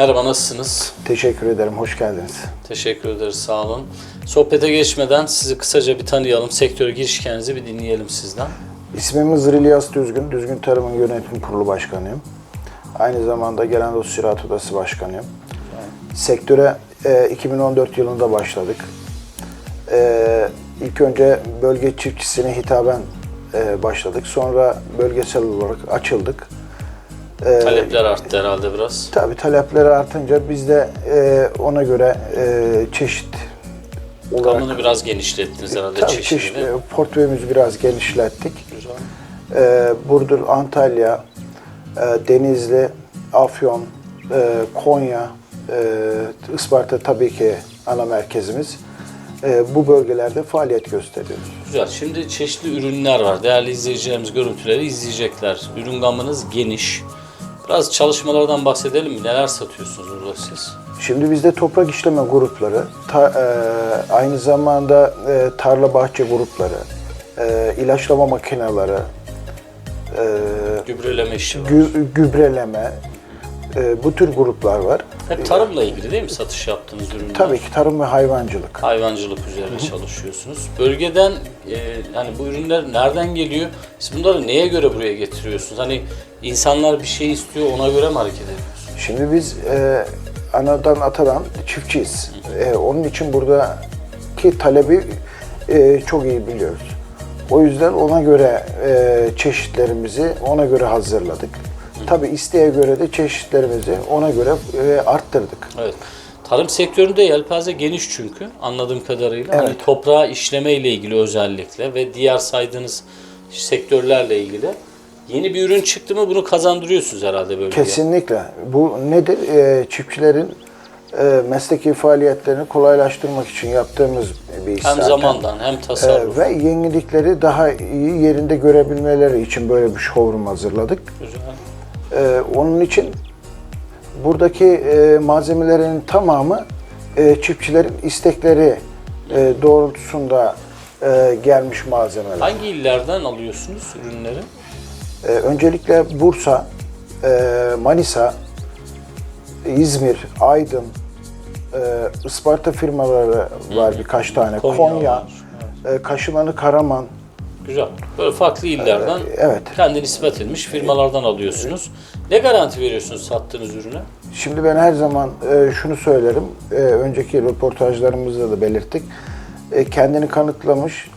Merhaba, nasılsınız? Teşekkür ederim, hoş geldiniz. Teşekkür ederiz, sağ olun. Sohbete geçmeden sizi kısaca bir tanıyalım, sektöre giriş hikayenizi bir dinleyelim sizden. İsmim Hızır İlyas Düzgün, Düzgün Tarım'ın yönetim kurulu başkanıyım. Aynı zamanda Gelen Dost Ziraat Odası başkanıyım. Sektöre e, 2014 yılında başladık. E, ilk önce bölge çiftçisine hitaben e, başladık. Sonra bölgesel olarak açıldık. E, Talepler arttı herhalde biraz. Tabii talepleri artınca biz de e, ona göre e, çeşit olarak Gamını biraz genişlettiniz herhalde Tabii çeşidini. çeşit, e, portföyümüzü biraz genişlettik. Güzel. Ee, Burdur, Antalya, e, Denizli, Afyon, e, Konya, e, Isparta tabii ki ana merkezimiz. E, bu bölgelerde faaliyet gösteriyoruz. Güzel. Şimdi çeşitli ürünler var. Değerli izleyicilerimiz görüntüleri izleyecekler. Ürün gamınız geniş. Biraz çalışmalardan bahsedelim mi? Neler satıyorsunuz burada siz? Şimdi bizde toprak işleme grupları, ta- e, aynı zamanda e, tarla bahçe grupları, e, ilaçlama makineleri, e, Gübreleme işi var. gü- gübreleme, e, bu tür gruplar var. Hep tarımla ilgili değil mi satış yaptığınız ürünler? Tabii ki tarım ve hayvancılık. hayvancılık üzerine çalışıyorsunuz. Bölgeden e, hani bu ürünler nereden geliyor? Siz bunları neye göre buraya getiriyorsunuz? Hani insanlar bir şey istiyor ona göre mi hareket ediyorsunuz? Şimdi biz e, anadan atadan çiftçiyiz. E, onun için buradaki talebi e, çok iyi biliyoruz. O yüzden ona göre e, çeşitlerimizi ona göre hazırladık. Tabii isteğe göre de çeşitlerimizi ona göre e, arttırdık. Evet. Tarım sektöründe yelpaze geniş çünkü anladığım kadarıyla. Hani Evet. toprağı işleme ile ilgili özellikle ve diğer saydığınız sektörlerle ilgili. Yeni bir ürün çıktı mı bunu kazandırıyorsunuz herhalde bölgeye. Kesinlikle. Bu nedir? E, çiftçilerin e, mesleki faaliyetlerini kolaylaştırmak için yaptığımız bir iş Hem zaten. zamandan hem Ee, tasarruf. ve yenilikleri daha iyi yerinde görebilmeleri için böyle bir showroom hazırladık. Güzel. Ee, onun için buradaki e, malzemelerin tamamı e, çiftçilerin istekleri e, doğrultusunda e, gelmiş malzemeler. Hangi illerden alıyorsunuz ürünleri? Ee, öncelikle Bursa, e, Manisa, İzmir, Aydın, e, Isparta firmaları var birkaç tane. Konya Konya, var, e, Kaşımanı, Karaman, Güzel. Böyle farklı illerden evet. kendi nispet edilmiş firmalardan alıyorsunuz. Ne garanti veriyorsunuz sattığınız ürüne? Şimdi ben her zaman e, şunu söylerim, e, önceki röportajlarımızda da belirttik. E, kendini kanıtlamış,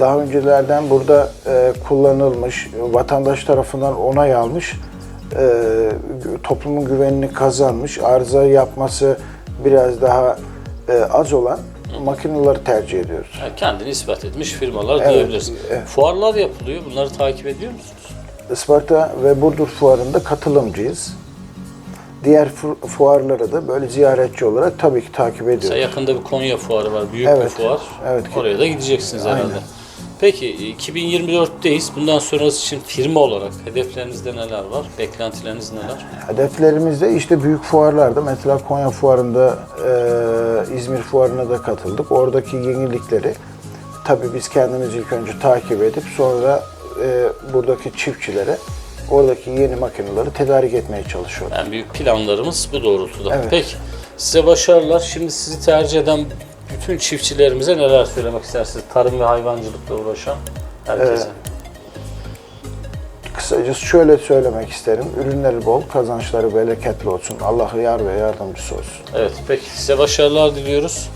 daha öncelerden burada e, kullanılmış, vatandaş tarafından onay almış, e, toplumun güvenini kazanmış, arıza yapması biraz daha e, az olan makineleri tercih ediyoruz. Yani kendini ispat etmiş firmalar Evet, diyebiliriz. evet. Fuarlar yapılıyor. Bunları takip ediyor musunuz? Isparta ve Burdur fuarında katılımcıyız. Diğer fu- fuarları da böyle ziyaretçi olarak tabii ki takip ediyoruz. Mesela yakında bir Konya fuarı var. Büyük Evet, bir fuar. evet. Oraya da gideceksiniz Aynen. herhalde. Peki 2024'teyiz. Bundan sonrası için firma olarak hedeflerinizde neler var? Beklentileriniz neler? Hedeflerimizde işte büyük fuarlarda mesela Konya fuarında, e, İzmir fuarına da katıldık. Oradaki yenilikleri tabii biz kendimiz ilk önce takip edip sonra e, buradaki çiftçilere oradaki yeni makineleri tedarik etmeye çalışıyoruz. Yani büyük planlarımız bu doğrultuda. Evet. Peki size başarılar. Şimdi sizi tercih eden bütün çiftçilerimize neler söylemek istersiniz? Tarım ve hayvancılıkla uğraşan herkese. Kısacası şöyle söylemek isterim. Ürünleri bol, kazançları bereketli olsun. Allah yar ve yardımcısı olsun. Evet, peki size başarılar diliyoruz.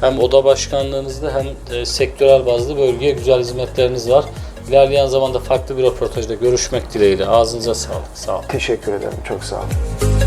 Hem oda başkanlığınızda hem e, sektörel bazlı bölgeye güzel hizmetleriniz var. İlerleyen zamanda farklı bir röportajda görüşmek dileğiyle. Ağzınıza sağlık. Sağ olun. Teşekkür ederim. Çok sağ olun.